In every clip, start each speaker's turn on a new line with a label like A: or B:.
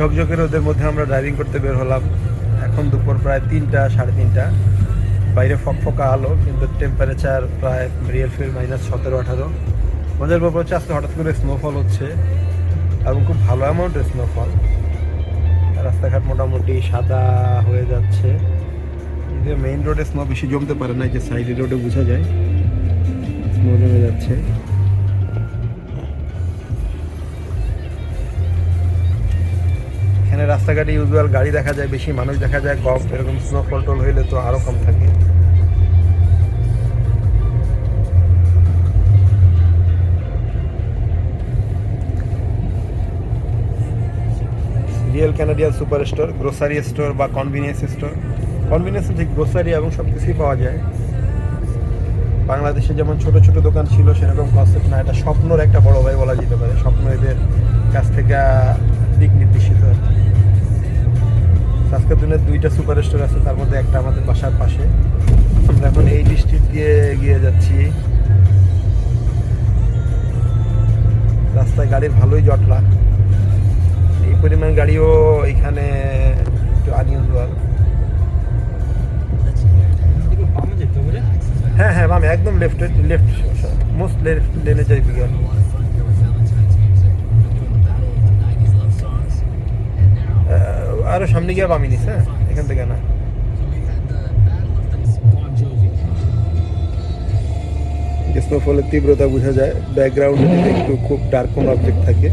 A: ঝকঝকে রোদের মধ্যে আমরা ড্রাইভিং করতে বের হলাম। এখন দুপুর প্রায় তিনটা, সাড়ে তিনটা। বাইরে ফকফকা আলো, কিন্তু টেম্পারেচার প্রায় রিয়েল ফিল মাইনাস সতেরো, আঠারো। মজার ব্যাপার হচ্ছে, আজকে হঠাৎ করে স্নোফল হচ্ছে, এবং খুব ভালো অ্যামাউন্টের স্নোফল রাস্তাঘাট মোটামুটি সাদা হয়ে যাচ্ছে। যদিও মেইন রোডে স্নো বেশি জমতে পারে না যে সাইড রোডে বোঝা যায়। রাস্তাঘাটে ইউজুয়াল গাড়ি দেখা যায়, বেশি মানুষ দেখা যায়, কম। এরকম স্নোফল টোল হইলে তো আরও কম থাকে। Real Canadian super store grocery store বা কনভিনিয়েন্স স্টোর কনভিনিয়েন্স ঠিক গ্রোসারি এবং সব কিছুই পাওয়া যায়। বাংলাদেশে যেমন ছোট ছোট দোকান ছিল, সেরকম কনসেপ্ট না। এটা স্বপ্নর একটা বড় ভাই বলা যেতে পারে। স্বপ্ন এদের কাছ থেকে দিক নির্দেশিত আর কি। দুইটা সুপার স্টোর আছে, তার মধ্যে একটা আমাদের বাসার পাশে। আমরা এখন এই ডিস্ট্রিক্ট দিয়ে এগিয়ে যাচ্ছি। রাস্তায় গাড়ির ভালোই জটলা। এই পরিমাণ গাড়িও এখানে একটু আনইউজুয়াল হ্যাঁ হ্যাঁ আমি একদম লেফট লেফট মোস্ট লেফট লেনে যাই বিজ্ঞান আরও সামনে গিয়ে বামি নিস হ্যাঁ? এখান থেকে না। স্নোফলের তীব্রতা বোঝা যায়। ব্যাকগ্রাউন্ডে একটু খুব ডার্ক কোনো অবজেক্ট থাকে।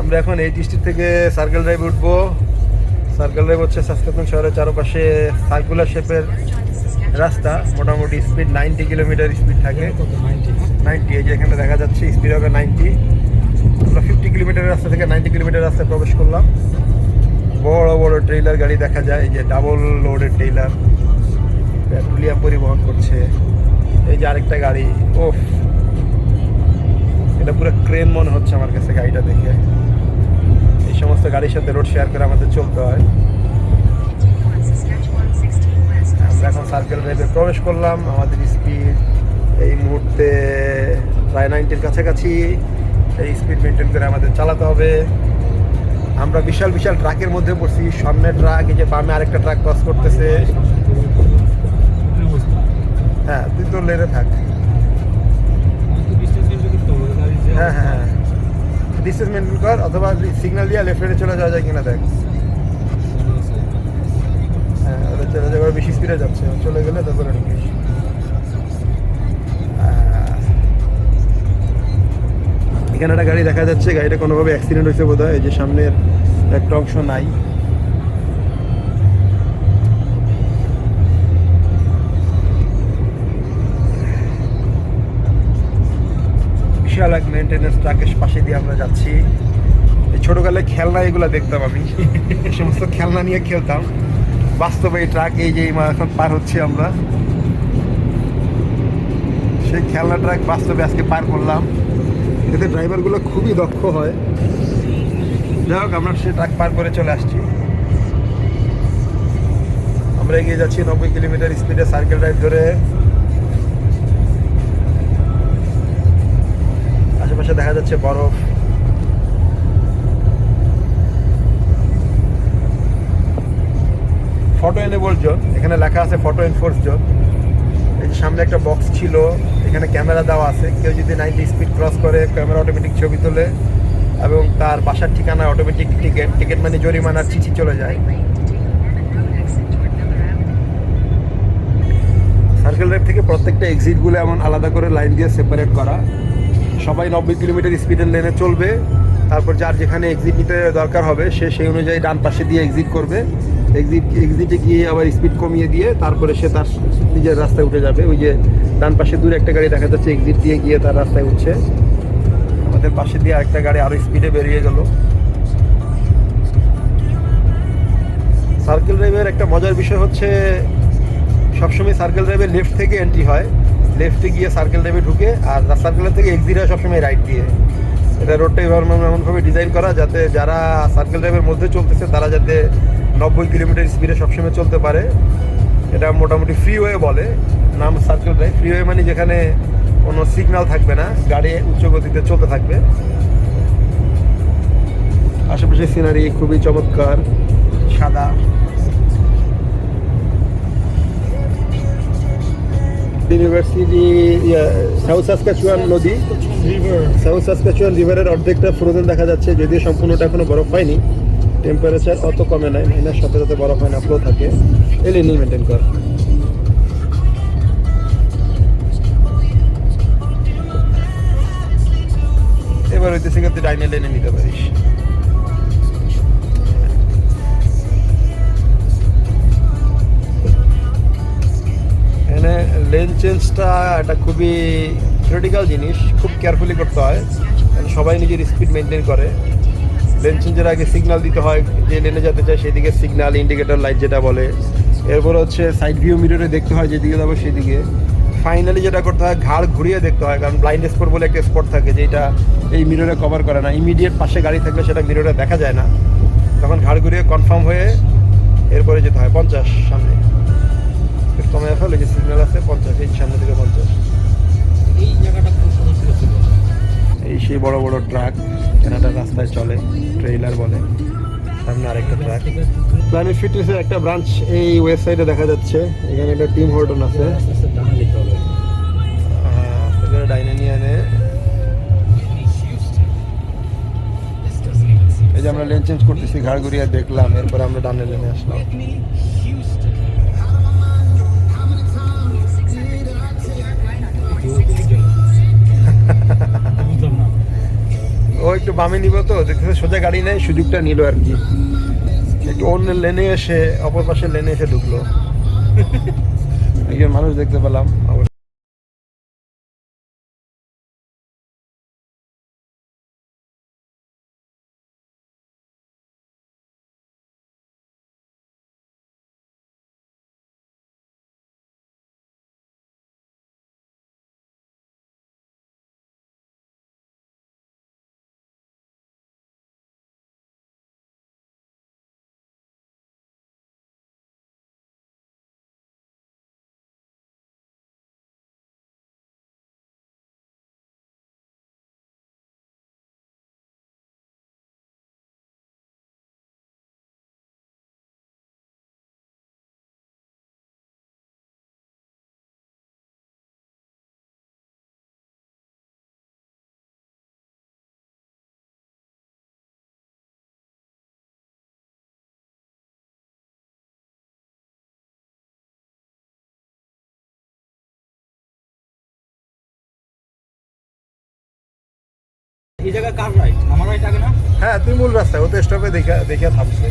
A: আমরা এখন এই ডিস্ট্রিক্ট থেকে সার্কেল ড্রাইভ উঠবো। সার্কেল ড্রাইভ হচ্ছে সাসকাতুন শহরের চারপাশে সার্কুলার শেপের রাস্তা। মোটামুটি স্পিড নাইনটি কিলোমিটার স্পিড থাকে।
B: নাইনটি,
A: এই যে এখানে দেখা যাচ্ছে স্পিড হবে নাইনটি। আমরা ফিফটি কিলোমিটার রাস্তা থেকে নাইনটি কিলোমিটার রাস্তায় প্রবেশ করলাম। বড় বড় ট্রেলার গাড়ি দেখা যায়, এই যে ডাবল লোডের ট্রেলার পেট্রোলিয়াম পরিবহন করছে। এই যে আরেকটা গাড়ি ওফ এটা পুরো ক্রেন মনে হচ্ছে আমার কাছে গাড়িটা দেখে। এই সমস্ত গাড়ির সাথে রোড শেয়ার করে আমাদের চলতে হয়। আমরা এখন সার্কেল ড্রাইভে প্রবেশ করলাম, আমাদের স্পিড এই মুহূর্তে প্রায় নাইনটির কাছাকাছি এই স্পিড মেনটেন করে আমাদের চালাতে হবে। আমরা বিশাল বিশাল ট্রাকের মধ্যে পড়ছি। সামনে ট্রাক এই যে বামে আরেকটা ট্রাক ক্রস করতেছে। হ্যাঁ তুই তো লেনে থাক। হ্যাঁ হ্যাঁ হ্যাঁ। মেনটেন কর, অথবা সিগন্যাল দিয়ে লেফট চলে যাওয়া যায় কিনা দেখ। হ্যাঁ চলে যাবে বেশি স্পিডে যাচ্ছে। চলে গেলে তারপরে ঢুকিস। এখানে একটা গাড়ি দেখা যাচ্ছে, গাড়িটা কোনোভাবে অ্যাক্সিডেন্ট হয়েছে বোধ হয় যে সামনের একটা অংশ নাই। বিশাল এক মেনটেন্যান্স ট্রাকের পাশে দিয়ে আমরা যাচ্ছি। এই ছোটকালে খেলনা এগুলো দেখতাম আমি। এই সমস্ত খেলনা নিয়ে খেলতাম। বাস্তবে এই ট্রাক এই যে এখন পার হচ্ছে আমরা। সেই খেলনা ট্রাক বাস্তবে আজকে পার করলাম। এতে ড্রাইভারগুলো খুবই দক্ষ হয়। যাই হোক, আমরা সে ট্রাক পার করে চলে আসছি। আমরা এগিয়ে যাচ্ছি নব্বই কিলোমিটার স্পিডে সার্কেল ড্রাইভ ধরে। আশেপাশে দেখা যাচ্ছে বরফ। ফটো এনেবল জোন এখানে লেখা আছে ফটো এনফোর্স জোন এই যে সামনে একটা বক্স ছিল। এখানে ক্যামেরা দেওয়া আছে। কেউ যদি নাইনটি স্পিড ক্রস করে, ক্যামেরা অটোমেটিক ছবি তোলে এবং তার বাসার ঠিকানা অটোমেটিক টিকিট টিকিট মানে জরিমানার চিঠি চলে যায়। সার্কেল ড্রাইভ থেকে প্রত্যেকটা এক্সিটগুলো এমন আলাদা করে লাইন দিয়ে সেপারেট করা। সবাই নব্বই কিলোমিটার স্পিডের লেনে চলবে। তারপর যার যেখানে এক্সিট নিতে দরকার হবে, সে সেই অনুযায়ী ডান পাশে দিয়ে এক্সিট করবে। এক্সিট এক্সিটে গিয়ে আবার স্পিড কমিয়ে দিয়ে তারপরে সে তার নিজের রাস্তায় উঠে যাবে। ওই যে ডান পাশে দূরে একটা গাড়ি দেখা যাচ্ছে এক্সিট দিয়ে গিয়ে তার রাস্তায় উঠছে। আমাদের পাশে দিয়ে আরেকটা গাড়ি আরও স্পিডে বেরিয়ে গেল। সার্কেল ড্রাইভের একটা মজার বিষয় হচ্ছে, সবসময় সার্কেল ড্রাইভে লেফট থেকে এন্ট্রি হয়। লেফটে গিয়ে সার্কেল ড্রাইভে ঢুকে আর সার্কেলের থেকে এক্সিট হয় সবসময় রাইট দিয়ে। এটা রোডটা এবার এমনভাবে ডিজাইন করা যাতে যারা সার্কেল ড্রাইভের মধ্যে চলতেছে, তারা যাতে নব্বই কিলোমিটার স্পিডে সবসময় চলতে পারে। এটা মোটামুটি ফ্রিওয়ে বলে। নাম সার্কেল ড্রাইভ ফ্রিওয়ে মানে যেখানে কোনো সিগন্যাল থাকবে না, গাড়ি উচ্চ গতিতে চলতে থাকবে। আশেপাশে সিনারি খুবই চমৎকার, সাদা। ইউনিভার্সিটি সাউথ সাসকাচুয়ান নদী। সাউথ সাসকাচুয়ান রিভারের অর্ধেকটা ফ্রোজেন দেখা যাচ্ছে, যদিও সম্পূর্ণটা এখনও বরফ হয়নি। টেম্পারেচার অত কমে নাই মাইনাস সতেরোতে বরফ হয় না ফ্লো থাকে। এলে নিয়ে মেনটেন কর। এবার হইতেছে কিন্তু ডাইনে লেনে নিতে পারিস। এখানে লেন চেঞ্জটা একটা খুবই ক্রিটিক্যাল জিনিস, খুব কেয়ারফুলি করতে হয়। সবাই নিজের স্পিড মেনটেন করে। লেন চেঞ্জের আগে সিগনাল দিতে হয়, যে লেনে যেতে চায় সেদিকে সিগন্যাল ইন্ডিকেটর লাইট যেটা বলে। এরপর হচ্ছে সাইড ভিউ মিররে দেখতে হয়, যেদিকে যাব সেদিকে। ফাইনালি যেটা করতে হয় ঘাড় ঘুরিয়ে দেখতে হয় কারণ ব্লাইন্ড স্পট বলে একটা স্পট থাকে যেটা এই মিররে কভার করে না। ইমিডিয়েট পাশে গাড়ি থাকলে সেটা মিররে দেখা যায় না। তখন ঘাড় ঘুরিয়ে কনফার্ম হয়ে এরপরে যেতে হয় পঞ্চাশ সামনে। কমে ফেলে যে সিগন্যাল আছে পঞ্চাশ এই সামনে থেকে পঞ্চাশ।
B: জায়গাটা
A: এই সেই বড় বড় ট্রাক কেনাটা রাস্তায় চলে ট্রেইলার বলে। সামনে আরেকটা ট্রাক প্ল্যানেট ফিটনেসের একটা ব্রাঞ্চ এই ওয়েবসাইটে দেখা যাচ্ছে। এখানে একটা টিম হোর্টন আছে। চেঞ্জ করতেছি, ঘাড় ঘুরিয়ে দেখলাম, এরপর আমরা ডানে লেনে আসলাম। ও একটু বামে নিব তো, দেখতেছে সোজা গাড়ি নেই, সুযোগটা নিল আর কি। একটু অন্য লেনে এসে, অপর পাশে লেনে এসে ঢুকলো। একজন মানুষ দেখতে পেলাম।
B: এই জায়গা কার রাইট আমার রাইট আগে না?
A: হ্যাঁ তুই মূল রাস্তায়। ও তো স্টপে দেখে দেখে থামছে।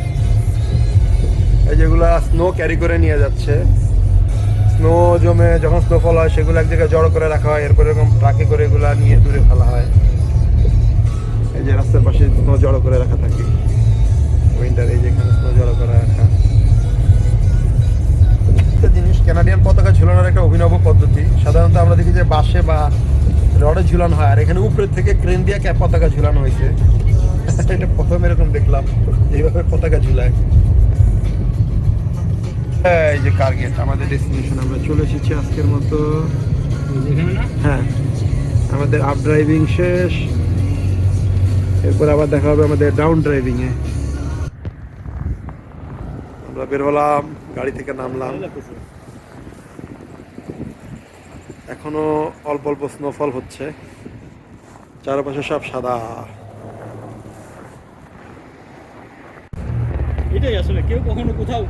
A: এই যেগুলা স্নো ক্যারি করে নিয়ে যাচ্ছে। স্নো জমে যখন স্নোফল হয়, সেগুলো এক জায়গায় জড়ো করে রাখা হয়। এরপর এরকম ট্রাকে করে এগুলা নিয়ে দূরে ফেলা হয়। এই যে রাস্তার পাশে স্নো জড়ো করে রাখা থাকে। উইন্টার এই যেখানে স্নো জড়ো করে রাখা। জিনিস কানাডিয়ান পতাকা ঝুলানোর একটা অভিনব পদ্ধতি। সাধারণত আমরা দেখি যে বাসে বা রডে ঝুলানো হয়, আর এখানে উপরের থেকে ক্রেন দিয়ে পতাকা ঝুলানো হয়েছে। এটা প্রথম এরকম দেখলাম, এইভাবে পতাকা ঝুলায়। এই যে কার্গেট আমাদের ডেস্টিনেশন আমরা চলে এসেছি আজকের মতো। হ্যাঁ আমাদের আপ ড্রাইভিং শেষ। এরপর আবার দেখা হবে আমাদের ডাউন ড্রাইভিং এ। আমরা বের হলাম, গাড়ি থেকে নামলাম। এখনও অল্প অল্প স্নোফল হচ্ছে। চারপাশে সব সাদা।
B: এটাই আসলে কেউ কখনো কোথাও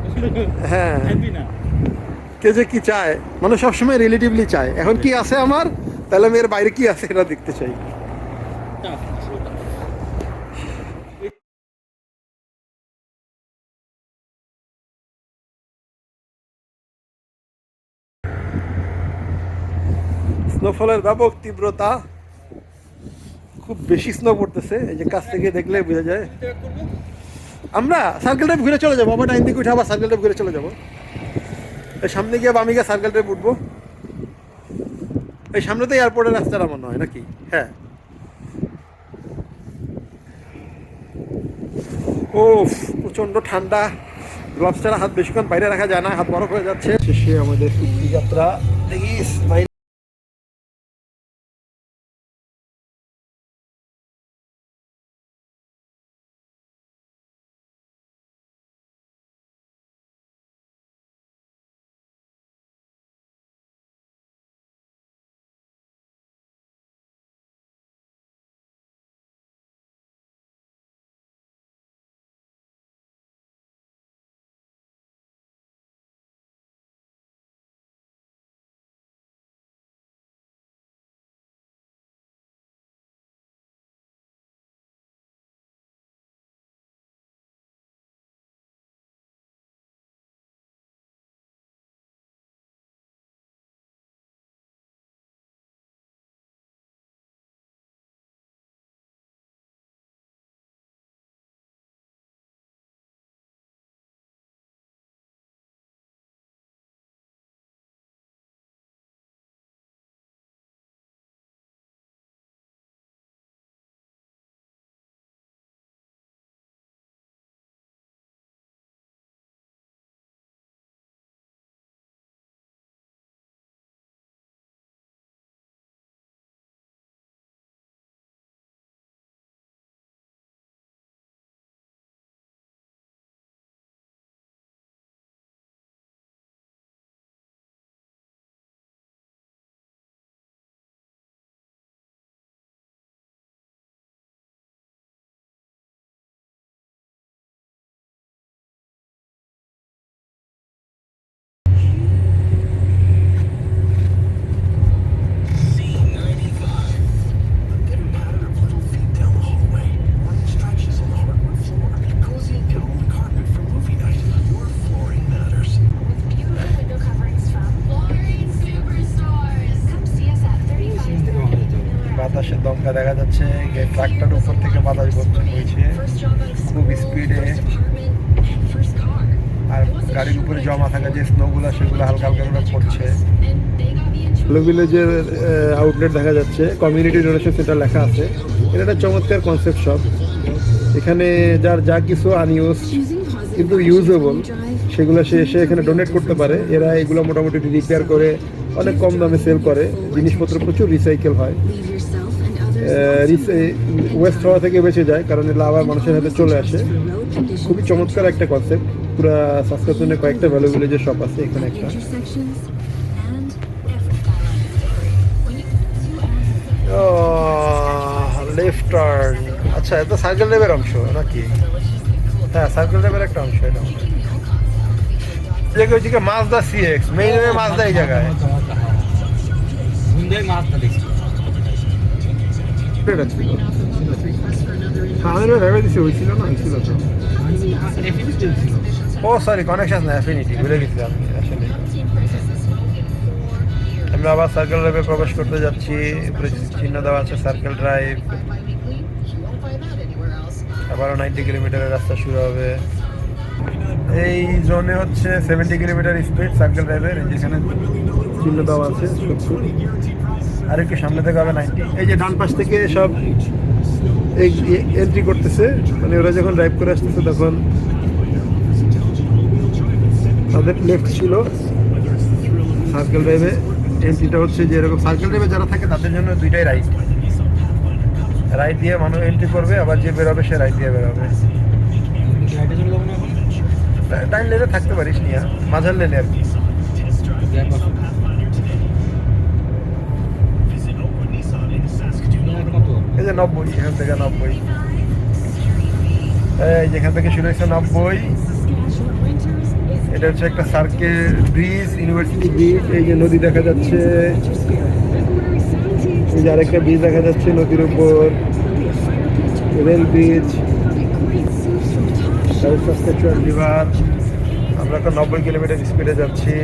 A: হ্যাঁ।
B: না।
A: কে যে কি চায় মানে সবসময় রিলেটিভলি চায়। এখন কি আছে আমার? তাহলে মেয়ের এর বাইরে কি আছে এটা দেখতে চাই। স্নোফলের ব্যাপক তীব্রতা খুব বেশি স্নো পড়তেছে এই যে কাছ থেকে দেখলে বোঝা যায়। আমরা সার্কেল টাইপ ঘুরে চলে যাব। আবার ডাইন দিকে উঠে আবার সার্কেল টাইপ ঘুরে চলে যাব। এই সামনে গিয়ে বামে গিয়ে সার্কেল টাইপ উঠবো। এই সামনে তো এয়ারপোর্টের রাস্তাটা মনে হয় নাকি? হ্যাঁ। ও প্রচণ্ড ঠান্ডা। গ্লাভস ছাড়া হাত বেশিক্ষণ বাইরে রাখা যায় না, হাত বরফ হয়ে যাচ্ছে। শেষে আমাদের যাত্রা দেখিস বাইরে হালকা দেখা যাচ্ছে যে ট্রাকটার উপর থেকে বাতাস বচ্ছে বইছে, খুব স্পিডে আর গাড়ির উপরে জমা থাকা যে স্নোগুলো সেগুলো হালকা হালকা করে পড়ছে। হ্যালো আউটলেট দেখা যাচ্ছে কমিউনিটি ডোনেশন সেন্টার লেখা আছে। এটা একটা চমৎকার কনসেপ্ট শপ এখানে যার যা কিছু আনইউজ কিন্তু ইউজেবল সেগুলো সে এসে এখানে ডোনেট করতে পারে। এরা এগুলো মোটামুটি রিপেয়ার করে, অনেক কম দামে সেল করে। জিনিসপত্র প্রচুর রিসাইকেল হয়। ওয়েস্ট হওয়া থেকে বেঁচে যায়, কারণ এগুলো আবার মানুষের হাতে চলে আসে। খুবই চমৎকার একটা কনসেপ্ট পুরো সাবস্ক্রিপশনে কয়েকটা ভ্যালু ভিলেজের শপ আছে এখানে একটা। লেফট টার্ন আচ্ছা এটা সার্কেল ড্রাইভের অংশ নাকি? হ্যাঁ সার্কেল ড্রাইভের একটা অংশ এটা। জায়গায় ওইদিকে Mazda CX main way Mazda এই জায়গায়।
B: মাছটা দেখছি।
A: এটা ছিল আমাদের ভেবে দিছি হয়েছিল না হয়েছিল তো
B: ছিল
A: ও সরি কানেকশন না অ্যাফিনিটি ভুলে গেছি আমি আসলে আমরা আবার সার্কেল ড্রাইভে প্রবেশ করতে যাচ্ছি। চিহ্ন দেওয়া আছে সার্কেল ড্রাইভ আবারও নাইনটি কিলোমিটারের রাস্তা শুরু হবে। এই জোনে হচ্ছে সেভেন্টি কিলোমিটার স্পিড সার্কেল ড্রাইভের যেখানে চিহ্ন দেওয়া আছে আর একটু সামনে থেকে হবে নাইনটি। এই যে ডান পাশ থেকে সব এন্ট্রি করতেছে মানে ওরা যখন ড্রাইভ করে আসতেছে তখন তাদের লেফট ছিল সার্কেল ড্রাইভে এন্ট্রিটা হচ্ছে যে এরকম সার্কেল ড্রাইভে যারা থাকে তাদের জন্য দুইটাই রাইট রাইট দিয়ে মানুষ এন্ট্রি করবে, আবার যে বেরোবে সে রাইট দিয়ে বেরোবে। টাইম লেনে থাকতে পারিস নিয়া মাঝার লেনে আর কি। যে নব্বই, এখান থেকে নব্বই। এই যেখান থেকে শুরু হয়েছে নব্বই। এটা হচ্ছে একটা সার্কেল ব্রিজ ইউনিভার্সিটি ব্রিজ এই যে নদী দেখা যাচ্ছে। এই যে আরেকটা ব্রিজ দেখা যাচ্ছে নদীর উপর। রেল ব্রিজ রিভার আমরা এখন নব্বই কিলোমিটার স্পিডে যাচ্ছি।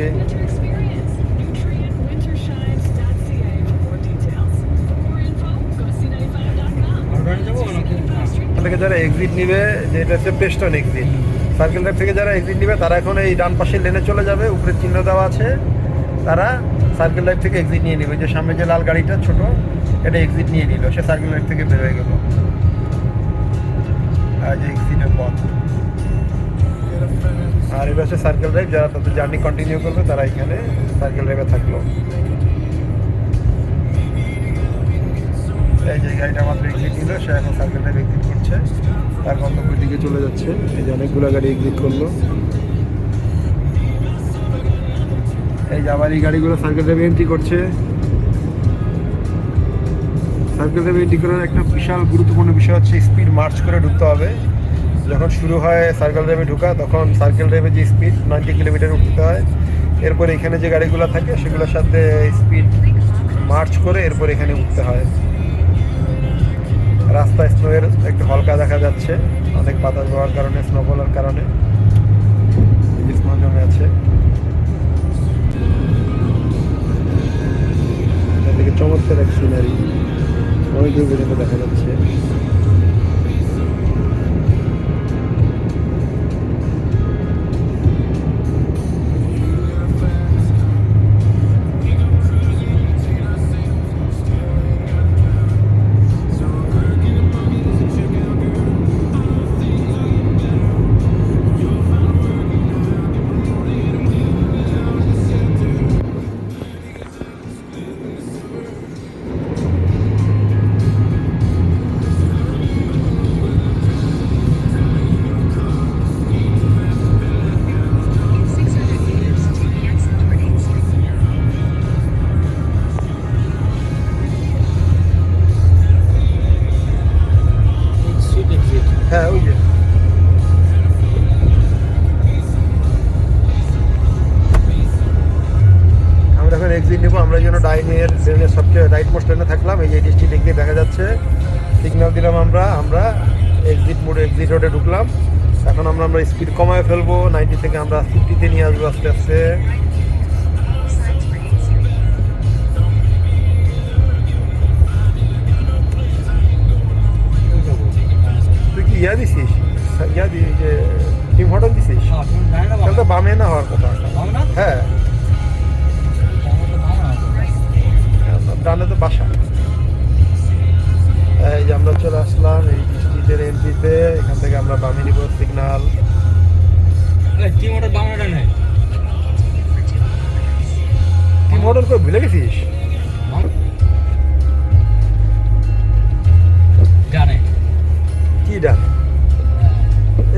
A: থেকে যারা এক্সিট নিবে, যে এটা হচ্ছে পেস্টন এক্সিট সার্কেল ড্রাইভ থেকে যারা এক্সিট নিবে, তারা এখন এই ডান পাশের লেনে চলে যাবে উপরে চিহ্ন দেওয়া আছে। তারা সার্কেল ড্রাইভ থেকে এক্সিট নিয়ে নেবে। যে সামনে যে লাল গাড়িটা ছোট, এটা এক্সিট নিয়ে নিল। সে সার্কেল ড্রাইভ থেকে বের হয়ে গেল। আর এক্সিটের পথ। আর এটা হচ্ছে সার্কেল ড্রাইভ যারা তাদের জার্নি কন্টিনিউ করবে, তারা এখানে সার্কেল ড্রাইভে থাকল। এই যে গাড়িটা মাত্র এক্সিট নিল, সে এখন সার্কেল ড্রাইভ এক্সিট করছে তার গন্তব্যের দিকে চলে যাচ্ছে। এই যে অনেকগুলো গাড়ি এক্সিট করল। এই যে আবার এই গাড়িগুলো সার্কেল ড্রাইভে এন্ট্রি করছে। সার্কেল ড্রাইভে এন্ট্রি করার একটা বিশাল গুরুত্বপূর্ণ বিষয় হচ্ছে স্পিড মার্চ করে ঢুকতে হবে। যখন শুরু হয় সার্কেল ড্রাইভে ঢুকা, তখন সার্কেল ড্রাইভে যে স্পিড নাইনটি কিলোমিটার উঠতে হয়। এরপরে এখানে যে গাড়িগুলো থাকে, সেগুলোর সাথে স্পিড মার্চ করে এরপর এখানে উঠতে হয়। রাস্তায় স্নো এর একটু হালকা দেখা যাচ্ছে। অনেক বাতাস হওয়ার কারণে স্নোফলের কারণে। স্নো জমে আছে। এদিকে চমৎকার এক সিনারি অনেক দূর পর্যন্ত দেখা যাচ্ছে। আমরা আমরা এক্সিট মোড এক্সিট রোডে ঢুকলাম। এখন আমরা আমরা স্পিড কমায় ফেলব। নাইনটি থেকে আমরা ফিফটিতে নিয়ে আসব আস্তে আস্তে। তুই কি ইয়া দিছিস? ইয়া দি যে দিছিস?
B: বামে
A: না হওয়ার কথা। হ্যাঁ।
B: তো
A: বাসা। এই যে আমরা চলে আসলাম এই স্ট্রিটের এন্ট্রিতে এখান থেকে আমরা বামে নিব সিগনাল
B: টিম ওটার বামে না ডানে?
A: টিম করে ভুলে গেছিস?
B: ডানে।
A: কি ডান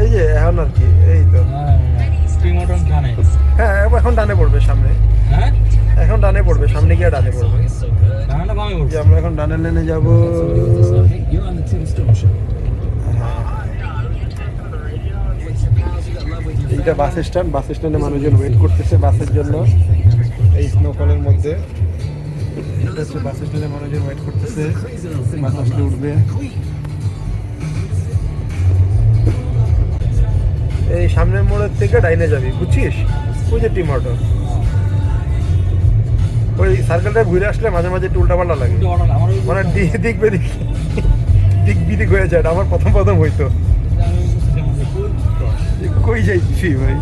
A: এই যে এখন আর কি এই তো
B: হ্যাঁ, হ্যাঁ, ডানে।
A: হ্যাঁ এখন ডানে পড়বে সামনে
B: হ্যাঁ?
A: এখন ডানে পড়বে সামনে গিয়ে ডানে পড়বে
B: ডানে?
A: আমরা এখন ডানের লেনে যাব এইটা বাস স্ট্যান্ড। বাস স্ট্যান্ডে মানুষজন ওয়েট করতেছে বাসের জন্য। এই স্নোফলের মধ্যে। বাস স্ট্যান্ডে মানুষজন ওয়েট করতেছে। বাস আসলে উঠবে। এই সামনের মোড়ের থেকে ডাইনে যাবি বুঝছিস? ওই যে টিম অটো। ওই সার্কেলটা ঘুরে আসলে মাঝে মাঝে একটু উল্টাপাল্টা লাগে। মানে দিক বেদিক দিক বিদিক হয়ে যায় এটা আমার প্রথম প্রথম হইতো। কই যাইছি ভাই?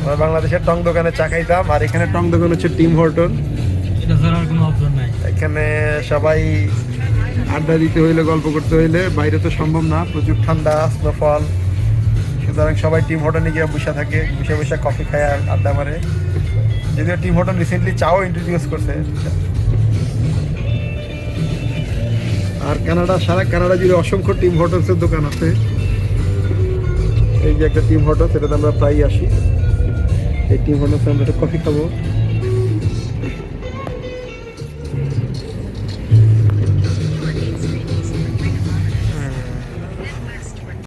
A: আমরা বাংলাদেশের টং দোকানে চা খাইতাম আর এখানে টং দোকান হচ্ছে টিম হর্টন এখানে সবাই আড্ডা দিতে হইলে গল্প করতে হইলে বাইরে তো সম্ভব না প্রচুর ঠান্ডা স্নোফল সুতরাং সবাই টিম হোটেলে গিয়ে বসে থাকে বসে বসে কফি খায় আড্ডা মারে। যদিও টিম হোটেল রিসেন্টলি চাও ইন্ট্রোডিউস করছে। আর কানাডা, সারা কানাডা জুড়ে অসংখ্য টিম হোটেলসের দোকান আছে। এই যে একটা টিম হোটেল সেটাতে আমরা প্রায়ই আসি। এই টিম হোটেলসে আমরা একটু কফি খাব।